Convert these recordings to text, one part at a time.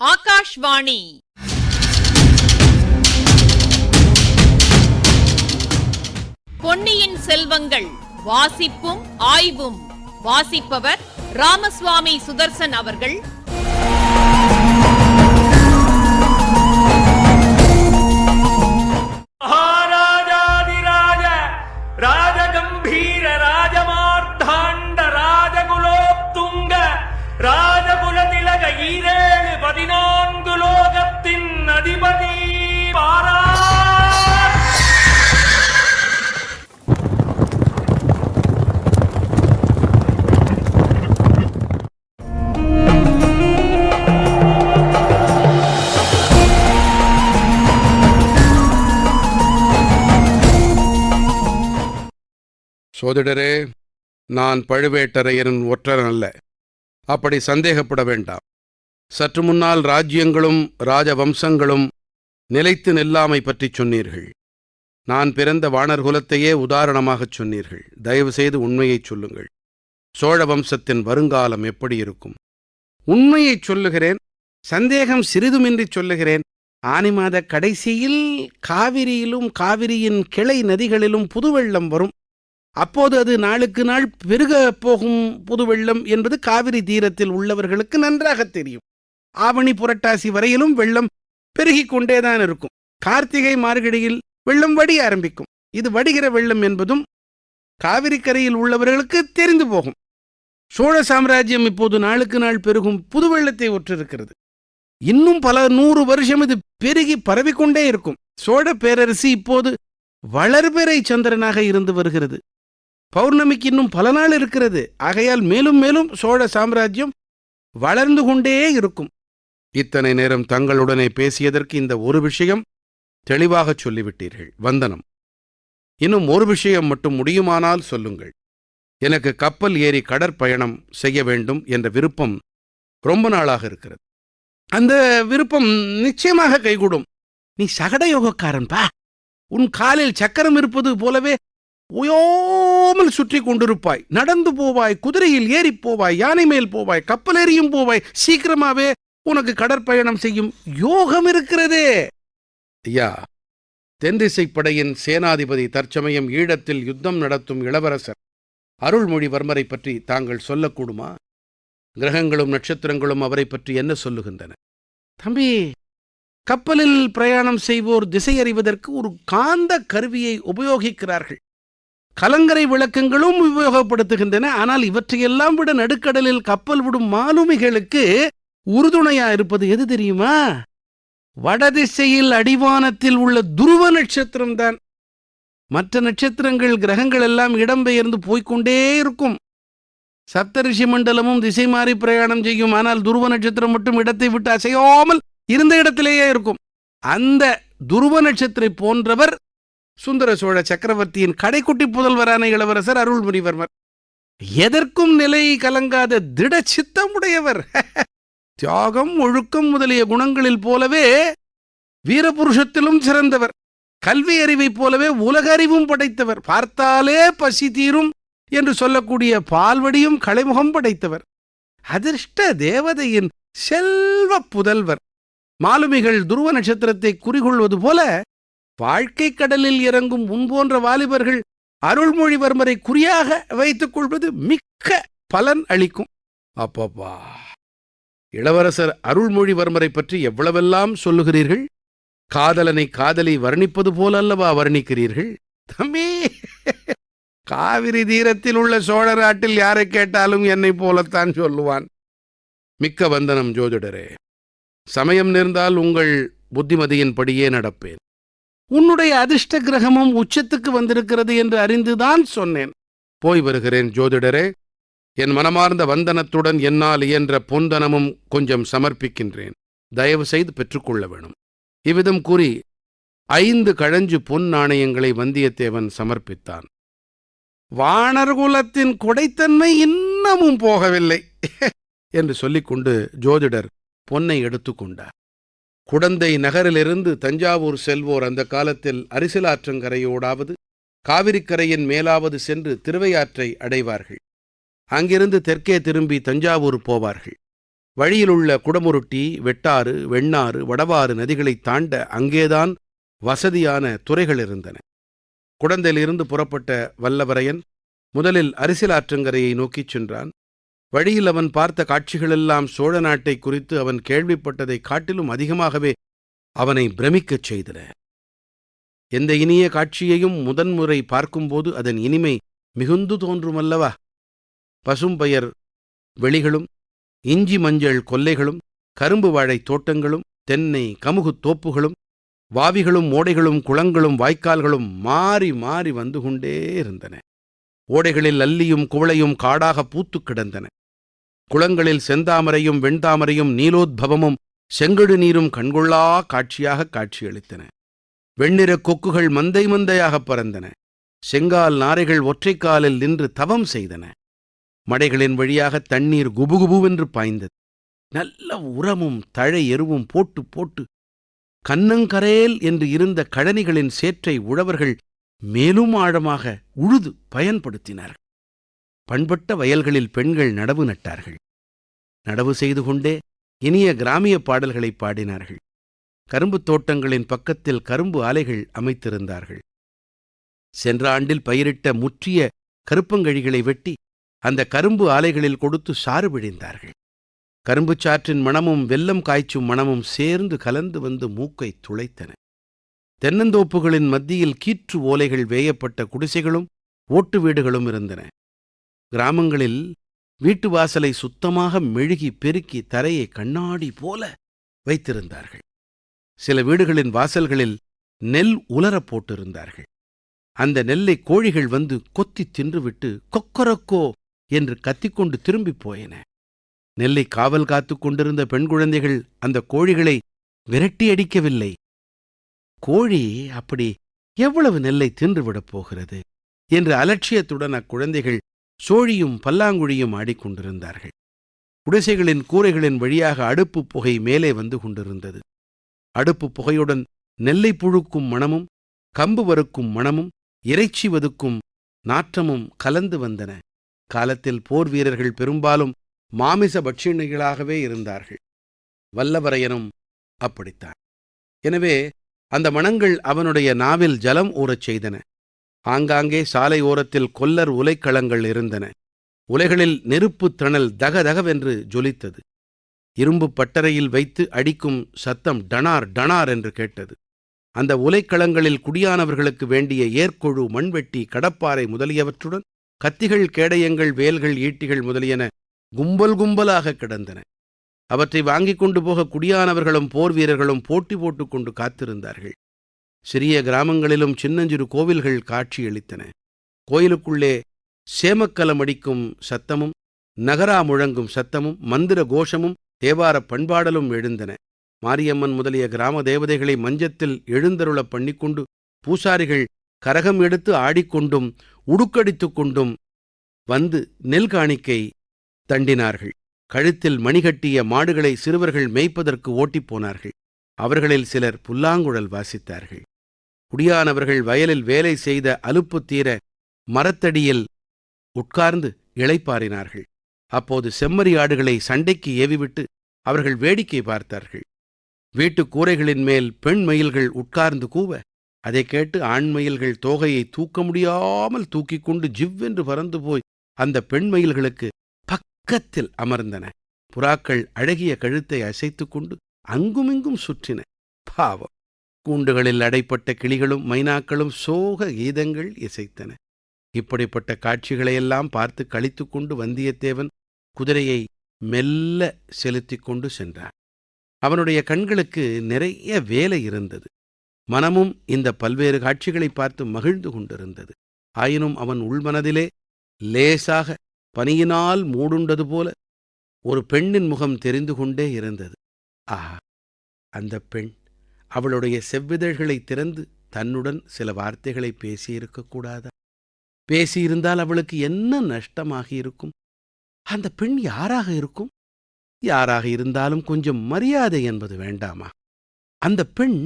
ஆகாஷ்வாணி. பொன்னியின் செல்வங்கள் வாசிப்பும் ஆய்வும். வாசிப்பவர் ராமசுவாமி சுதர்சன் அவர்கள். ராஜகுலோத்துங்க ராஜகுல திலக ஈரே பதினான்கு லோகத்தின் அதிபதி பாரா. சோதிடரே நான் பழுவேட்டரையரின் ஒற்றரன் அல்ல. அப்படி சந்தேகப்பட வேண்டாம். சற்று முன்னால் ராஜ்யங்களும் ராஜவம்சங்களும் நிலைத்து நில்லாமை பற்றிச் சொன்னீர்கள். நான் பிறந்த வானர்குலத்தையே உதாரணமாகச் சொன்னீர்கள். தயவு செய்து உண்மையைச் சொல்லுங்கள். சோழ வம்சத்தின் வருங்காலம் எப்படி இருக்கும்? உண்மையைச் சொல்லுகிறேன் சந்தேகம் சிறிதுமின்றி சொல்லுகிறேன். ஆனி மாத கடைசியில் காவிரியிலும் காவிரியின் கிளை நதிகளிலும் புதுவெள்ளம் வரும். அப்போது அது நாளுக்கு நாள் பெருக போகும் புதுவெள்ளம் என்பது காவிரி தீரத்தில் உள்ளவர்களுக்கு நன்றாக தெரியும். ஆவணி புரட்டாசி வரையிலும் வெள்ளம் பெருகிக் கொண்டேதான் இருக்கும். கார்த்திகை மார்கழியில் வெள்ளம் வடிய ஆரம்பிக்கும். இது வடிகிற வெள்ளம் என்பதும் காவிரி கரையில் உள்ளவர்களுக்கு தெரிந்து போகும். சோழ சாம்ராஜ்யம் இப்போது நாளுக்கு நாள் பெருகும் புது வெள்ளத்தை ஒற்றிருக்கிறது இன்னும் பல நூறு வருஷம் இது பெருகி பரவிக்கொண்டே இருக்கும். சோழ பேரரசு இப்போது வளர்பிறை சந்திரனாக இருந்து வருகிறது. பௌர்ணமிக்கு இன்னும் பல நாள் இருக்கிறது. ஆகையால் மேலும் மேலும் சோழ சாம்ராஜ்யம் வளர்ந்து கொண்டே இருக்கும். இத்தனை நேரம் தங்களுடனே பேசியதற்கு இந்த ஒரு விஷயம் தெளிவாகச் சொல்லிவிட்டீர்கள். வந்தனம். இன்னும் ஒரு விஷயம் மட்டும் முடியுமானால் சொல்லுங்கள். எனக்கு கப்பல் ஏறி கடற்பயணம் செய்ய வேண்டும் என்ற விருப்பம் ரொம்ப நாளாக இருக்கிறது. அந்த விருப்பம் நிச்சயமாக கைகூடும். நீ சகடயோகக்காரன் பா. உன் காலில் சக்கரம் இருப்பது போலவே உயோமல் சுற்றி கொண்டிருப்பாய். நடந்து போவாய் குதிரையில் ஏறிப் போவாய் யானை மேல் போவாய் கப்பல் எறியும் போவாய். சீக்கிரமாவே உனக்கு கடற்பயணம் செய்யும் யோகம் இருக்கிறதே. ஐயா தென்திசைப் படையின் சேனாதிபதி தற்சமயம் ஈழத்தில் யுத்தம் நடத்தும் இளவரசர் அருள்மொழிவர்மரை பற்றி தாங்கள் சொல்லக்கூடுமா? கிரகங்களும் நட்சத்திரங்களும் அவரை பற்றி என்ன சொல்லுகின்றன? தம்பி கப்பலில் பிரயாணம் செய்வோர் திசை அறிவதற்கு ஒரு காந்த கருவியை உபயோகிக்கிறார்கள். கலங்கரை விளக்கங்களும் உபயோகப்படுத்துகின்றன ஆனால் இவற்றையெல்லாம் விட நடுக்கடலில் கப்பல் விடும் மாலுமிகளுக்கு உறுதுணையா இருப்பது எது தெரியுமா? வடதிசையில் அடிவானத்தில் உள்ள துருவ நட்சத்திரம்தான் மற்ற நட்சத்திரங்கள் கிரகங்கள் எல்லாம் இடம்பெயர்ந்து போய்க்கொண்டே இருக்கும். சப்தரிஷி மண்டலமும் திசை மாறி பிரயாணம் செய்யும். ஆனால் துருவ நட்சத்திரம் மட்டும் இடத்தை விட்டு அசையாமல் இருந்த இடத்திலேயே இருக்கும். அந்த துருவ நட்சத்திரை போன்றவர் சுந்தர சோழ சக்கரவர்த்தியின் கடைக்குட்டி புதல்வரான இளவரசர் அருள்முனிவர்மர். எதற்கும் நிலை கலங்காத திட சித்தமுடையவர் தியாகம் ஒழுக்கம் முதலிய குணங்களில் போலவே வீரபுருஷத்திலும் சிறந்தவர். கல்வி அறிவைப் போலவே உலக அறிவும் படைத்தவர். பார்த்தாலே பசி தீரும் என்று சொல்லக்கூடிய பால்வடியும் களைமுகம் படைத்தவர். அதிர்ஷ்ட தேவதையின் செல்வ புதல்வர். மாலுமிகள் துருவ நட்சத்திரத்தை குறிகொள்வது போல வாழ்க்கை கடலில் இறங்கும் முன்போன்ற வாலிபர்கள் அருள்மொழிவர்மரை குறியாக வைத்துக் கொள்வது மிக்க பலன் அளிக்கும். அப்பப்பா. இளவரசர் அருள்மொழிவர்மரை பற்றி எவ்வளவெல்லாம் சொல்லுகிறீர்கள்? காதலனை காதலை வர்ணிப்பது போல அல்லவா வர்ணிக்கிறீர்கள்? தம்பி காவிரி தீரத்தில் உள்ள சோழ நாட்டில் யாரை கேட்டாலும் என்னைப் போலத்தான் சொல்லுவான். மிக்க வந்தனம் ஜோதிடரே. சமயம் நேர்ந்தால் உங்கள் புத்திமதியின்படியே நடப்பேன். உன்னுடைய அதிர்ஷ்ட கிரகமும் உச்சத்துக்கு வந்திருக்கிறது என்று அறிந்துதான் சொன்னேன். போய் வருகிறேன் ஜோதிடரே. என் மனமார்ந்த வந்தனத்துடன் என்னால் இயன்ற பொந்தனமும் கொஞ்சம் சமர்ப்பிக்கின்றேன். தயவு செய்து பெற்றுக்கொள்ள வேணும். இவ்விதம் கூறி ஐந்து கழஞ்சு பொன் நாணயங்களை வந்தியத்தேவன் சமர்ப்பித்தான். வானர்குலத்தின் கொடைத்தன்மை இன்னமும் போகவில்லை என்று சொல்லிக்கொண்டு ஜோதிடர் பொன்னை எடுத்துக்கொண்டார். குடந்தை நகரிலிருந்து தஞ்சாவூர் செல்வோர் அந்த காலத்தில் அரிசிலாற்றங்கரையோடாவது காவிரிக்கரையின் மேலாவது சென்று திருவையாற்றை அடைவார்கள். அங்கிருந்து தெற்கே திரும்பி தஞ்சாவூர் போவார்கள். வழியிலுள்ள குடமுருட்டி வெட்டாறு வெண்ணாறு வடவாறு நதிகளைத் தாண்ட அங்கேதான் வசதியான துறைகள் இருந்தன. குடந்தையிலிருந்து புறப்பட்ட வல்லவரையன் முதலில் அரிசிலாற்றங்கரையை நோக்கிச் சென்றான். வழியில் அவன் பார்த்த காட்சிகளெல்லாம் சோழ நாட்டை குறித்து அவன் கேள்விப்பட்டதைக் காட்டிலும் அதிகமாகவே அவனை பிரமிக்கச் செய்தன. எந்த இனிய காட்சியையும் முதன்முறை பார்க்கும்போது அதன் இனிமை மிகுந்து தோன்றுமல்லவா? பசும்பயர் வெளிகளும் இஞ்சி மஞ்சள் கொல்லைகளும் கரும்பு வாழைத் தோட்டங்களும் தென்னை கமுகுத் தோப்புகளும் வாவிகளும் ஓடைகளும் குளங்களும் வாய்க்கால்களும் மாறி மாறி வந்து கொண்டே இருந்தன. ஓடைகளில் அல்லியும் குவளையும் காடாக பூத்துக் கிடந்தன. குளங்களில் செந்தாமரையும் வெண்தாமரையும் நீலோத்பவமும் செங்கடு நீரும் கண்கொள்ளா காட்சியாக காட்சியளித்தன. வெண்ணிறக் கொக்குகள் மந்தை மந்தையாகப் பறந்தன. செங்கால் நாரைகள் ஒற்றைக்காலில் நின்று தவம் செய்தன. மடைகளின் வழியாக தண்ணீர் குபுகுபுவென்று பாய்ந்தது. நல்ல உரமும் தழை எருவும் போட்டு போட்டு கன்னங்கரேல் என்று இருந்த கழனிகளின் சேற்றை உழவர்கள் மேலும் ஆழமாக உழுது பயன்படுத்தினார்கள். பண்பட்ட வயல்களில் பெண்கள் நடவு நட்டார்கள். நடவு செய்து கொண்டே இனிய கிராமிய பாடல்களை பாடினார்கள். கரும்புத் தோட்டங்களின் பக்கத்தில் கரும்பு ஆலைகள் அமைத்திருந்தார்கள். சென்ற ஆண்டில் பயிரிட்ட முற்றிய கருப்பங்கழிகளை வெட்டி அந்த கரும்பு ஆலைகளில் கொடுத்து சாறு பிழிந்தார்கள் கரும்புச் சாற்றின் மணமும் வெல்லம் காய்ச்சும் மணமும் சேர்ந்து கலந்து வந்து மூக்கை துளைத்தன. தென்னந்தோப்புகளின் மத்தியில் கீற்று ஓலைகள் வேயப்பட்ட குடிசைகளும் ஓட்டு வீடுகளும் இருந்தன. கிராமங்களில் வீட்டு வாசலை சுத்தமாக மெழுகி பெருக்கி தரையை கண்ணாடி போல வைத்திருந்தார்கள். சில வீடுகளின் வாசல்களில் நெல் உலரப் போட்டிருந்தார்கள். அந்த நெல்லை கோழிகள் வந்து கொத்தித் தின்றுவிட்டு கொக்கரக்கோ என்று கத்திக்கொண்டு திரும்பிப் போயின. நெல்லை காவல் காத்துக் கொண்டிருந்த பெண் குழந்தைகள் அந்த கோழிகளை விரட்டி அடிக்கவில்லை. கோழி அப்படி எவ்வளவு நெல்லை தின்றுவிடப் போகிறது என்று அலட்சியத்துடன் அக்குழந்தைகள் சோழியும் பல்லாங்குழியும் ஆடிக்கொண்டிருந்தார்கள். குடிசைகளின் கூரைகளின் வழியாக அடுப்புப் புகை மேலே வந்து கொண்டிருந்தது. அடுப்புப் புகையுடன் நெல்லை புழுக்கும் மணமும் கம்பு வறுக்கும் மணமும் இறைச்சி வதுக்கும் நாற்றமும் கலந்து வந்தன. காலத்தில் போர் வீரர்கள் பெரும்பாலும் மாமிச பட்சிணிகளாகவே இருந்தார்கள். வல்லவரையனும் அப்படித்தான். எனவே அந்த மணங்கள் அவனுடைய நாவில் ஜலம் ஊறச் செய்தன. ஆங்காங்கே சாலை ஓரத்தில் கொல்லர் உலைக்களங்கள் இருந்தன. உலைகளில் நெருப்புத் தணல் தகதகவென்று ஜொலித்தது. இரும்புப் பட்டறையில் வைத்து அடிக்கும் சத்தம் டனார் டனார் என்று கேட்டது. அந்த உலைக்களங்களில் குடியானவர்களுக்கு வேண்டிய ஏர்க்கொழு மண்வெட்டி கடப்பாறை முதலியவற்றுடன் கத்திகள் கேடயங்கள் வேல்கள் ஈட்டிகள் முதலியன கும்பல் கும்பலாக கிடந்தன. அவற்றை வாங்கிக் கொண்டு போக குடியானவர்களும் போர் வீரர்களும் போட்டி போட்டுக்கொண்டு காத்திருந்தார்கள். சிறிய கிராமங்களிலும் சின்னஞ்சிறு கோவில்கள் காட்சியளித்தன கோயிலுக்குள்ளே சேமக்கலம் அடிக்கும் சத்தமும் நகரா முழங்கும் சத்தமும் மந்திர கோஷமும் தேவாரப் பண்பாடலும் எழுந்தன. மாரியம்மன் முதலிய கிராம தேவதைகளை மஞ்சத்தில் எழுந்தருளப் பண்ணிக்கொண்டு பூசாரிகள் கரகம் எடுத்து ஆடிக்கொண்டும் உடுக்கடித்துக் கொண்டும் வந்து நெல் காணிக்கை தண்டினார்கள். கழுத்தில் மணிகட்டிய மாடுகளை சிறுவர்கள் மேய்ப்பதற்கு ஓட்டிப் போனார்கள். அவர்களில் சிலர் புல்லாங்குழல் வாசித்தார்கள். குடியானவர்கள் வயலில் வேலை செய்த அலுப்பு தீர மரத்தடியில் உட்கார்ந்து இளைப்பாறினார்கள். அப்போது செம்மறி ஆடுகளை சண்டைக்கு ஏவிவிட்டு அவர்கள் வேடிக்கை பார்த்தார்கள். வீட்டுக் கூரைகளின் மேல் பெண் மயில்கள் உட்கார்ந்து கூவ அதைக் கேட்டு ஆண்மயில்கள் தோகையை தூக்க முடியாமல் தூக்கிக் கொண்டு ஜிவ்வென்று பறந்து போய் அந்த பெண்மயில்களுக்கு பக்கத்தில் அமர்ந்தன. புறாக்கள் அழகிய கழுத்தை அசைத்துக் கொண்டு அங்குமிங்கும் சுற்றின. பாவம். கூண்டுகளில் அடைப்பட்ட கிளிகளும் மைனாக்களும் சோக கீதங்கள் இசைத்தன. இப்படிப்பட்ட காட்சிகளையெல்லாம் பார்த்து கழித்துக் கொண்டு வந்தியத்தேவன் குதிரையை மெல்ல செலுத்திக் கொண்டு சென்றான். அவனுடைய கண்களுக்கு நிறைய வேலை இருந்தது. மனமும் இந்த பல்வேறு காட்சிகளை பார்த்து மகிழ்ந்து கொண்டிருந்தது. ஆயினும் அவன் உள்மனதிலே லேசாக பனியினால் மூடுண்டது போல ஒரு பெண்ணின் முகம் தெரிந்து கொண்டே இருந்தது. ஆஹா அந்த பெண் அவளுடைய செவ்விதழ்களை திறந்து தன்னுடன் சில வார்த்தைகளை பேசியிருக்கக்கூடாதா பேசியிருந்தால் அவளுக்கு என்ன நஷ்டமாகி இருக்கும்? அந்த பெண் யாராக இருக்கும்? யாராக இருந்தாலும் கொஞ்சம் மரியாதை என்பது வேண்டாமா? அந்த பெண்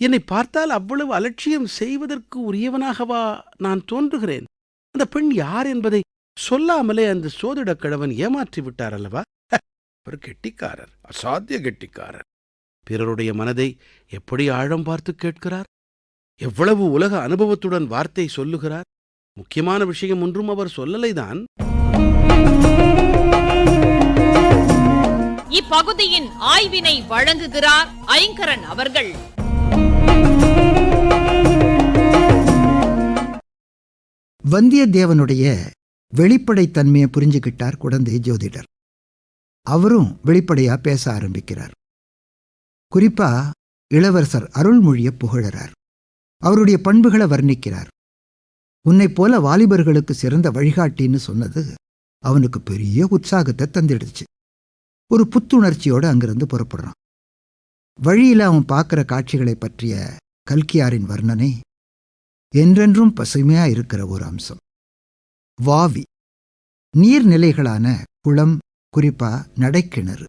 என்னை பார்த்தால் அவ்வளவு அலட்சியம் செய்வதற்கு உரியவனாகவா நான் தோன்றுகிறேன்? அந்த பெண் யார் என்பதை சொல்லாமலே அந்த சோதிடக் கிழவன் ஏமாற்றி விட்டார் அல்லவா? அவர் கெட்டிக்காரர் அசாத்திய கெட்டிக்காரர். பிறருடைய மனதை எப்படி ஆழம் பார்த்து கேட்கிறார்? எவ்வளவு உலக அனுபவத்துடன் வார்த்தை சொல்லுகிறார்? முக்கியமான விஷயம் ஒன்றும் அவர் சொல்லலைதான். இப்பகுதியின் ஆய்வினை வழங்குகிறார் ஐங்கரன் அவர்கள். வந்தியத்தேவனுடைய வெளிப்படைத்தன்மையை புரிஞ்சுக்கிட்டார் குழந்தை ஜோதிடர். அவரும் வெளிப்படையா பேச ஆரம்பிக்கிறார். குறிப்பா இளவரசர் அருள்மொழியை புகழறார். அவருடைய பண்புகளை வர்ணிக்கிறார். உன்னைப் போல வாலிபர்களுக்கு சிறந்த வழிகாட்டின்னு சொன்னது அவனுக்கு பெரிய உற்சாகத்தை தந்திடுச்சு. ஒரு புத்துணர்ச்சியோட அங்கிருந்து புறப்படுறான். வழியில அவன் பார்க்குற காட்சிகளை பற்றிய கல்கியாரின் வர்ணனை என்றென்றும் பசுமையா இருக்கிற ஒரு அம்சம். வாவி. நீர்நிலைகளான குளம் குறிப்பா நடைக்கிணறு.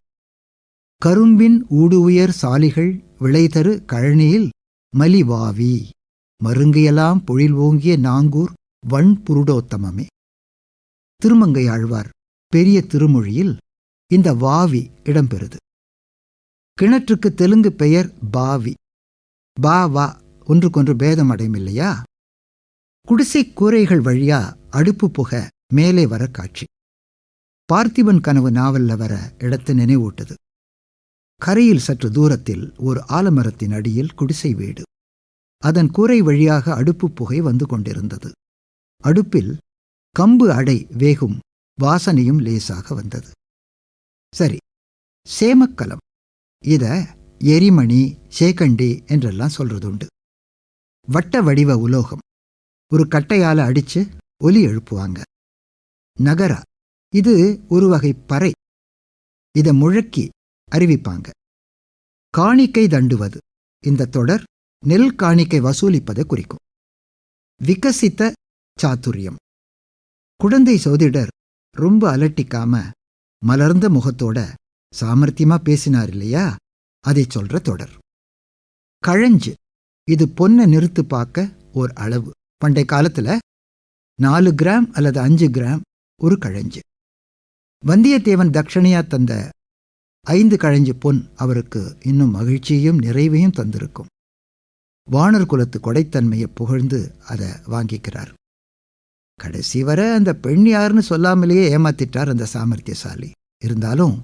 கரும்பின் ஊடுஉயர் சாலிகள் விளைதரு கழனியில் மலிவாவி மருங்கையெல்லாம் பொழில் ஓங்கிய நாங்கூர் வன் புருடோத்தமமே திருமங்கை ஆழ்வார் பெரிய திருமொழியில் இந்த வாவி இடம்பெறுது. கிணற்றுக்கு தெலுங்கு பெயர் பாவி. பா வா ஒன்றுக்கொன்று பேதம் அடையும் இல்லையா? குடிசை கூரைகள் வழியா அடுப்பு புக மேலே வர காட்சி. பார்த்திபன் கனவு நாவல்ல வர இடத்தை நினைவூட்டது. கரையில் சற்று தூரத்தில் ஒரு ஆலமரத்தின் அடியில் குடிசை வீடு. அதன் கூரை வழியாக அடுப்பு புகை வந்து கொண்டிருந்தது. அடுப்பில் கம்பு அடை வேகும் வாசனையும் லேசாக வந்தது. சரி சேமக்கலம். இத எரிமணி சேக்கண்டி என்றெல்லாம் சொல்றதுண்டு. வட்ட வடிவ உலோகம். ஒரு கட்டையால அடிச்சு ஒலி எழுப்புவாங்க. நகரா இது ஒரு வகை பறை. இதை முழக்கி அறிவிப்பாங்க. காணிக்கை தண்டுவது. இந்த தொடர் நெல் காணிக்கை வசூலிப்பதை குறிக்கும். விகசித்த சாத்துரியம். குடந்தை சோதிடர் ரொம்ப அலட்டிக்காம மலர்ந்த முகத்தோட சாமர்த்தியமா பேசினார் இல்லையா? அதை சொல்ற தொடர். கழஞ்சு இது பொன்னை நிறுத்து பார்க்க ஓர் அளவு. பண்டை காலத்துல நாலு கிராம் அல்லது அஞ்சு கிராம் ஒரு கழஞ்சு. வந்தியத்தேவன் தட்சணையா தந்த ஐந்து கழஞ்சு பொன் அவருக்கு இன்னும் மகிழ்ச்சியையும் நிறைவையும் தந்திருக்கும். வானர் குலத்து கொடைத்தன்மையை புகழ்ந்து அதை வாங்கிக்கிறார். கடைசி வரை அந்த பெண் யாருன்னு சொல்லாமலேயே ஏமாத்திட்டார் அந்த சாமர்த்தியசாலி. இருந்தாலும்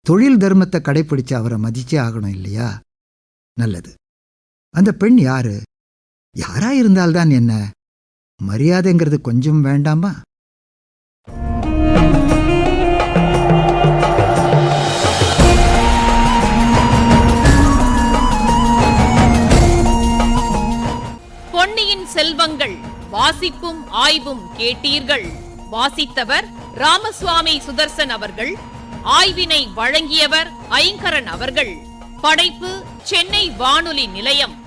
தொழில் தர்மத்தை கடைப்பிடிச்சு அவரை மதிச்சே ஆகணும் இல்லையா? நல்லது. அந்த பெண் யாரு? யாரா இருந்தால்தான் என்ன? மரியாதைங்கிறது கொஞ்சம் வேண்டாமா? பொன்னியின் செல்வங்கள் வாசிப்பும் ஆய்வும் கேட்டீர்கள். வாசித்தவர் ராமசுவாமி சுதர்சன் அவர்கள் ஆய்வினை வழங்கியவர் ஐங்கரன் அவர்கள். படைப்பு சென்னை வானொலி நிலையம்.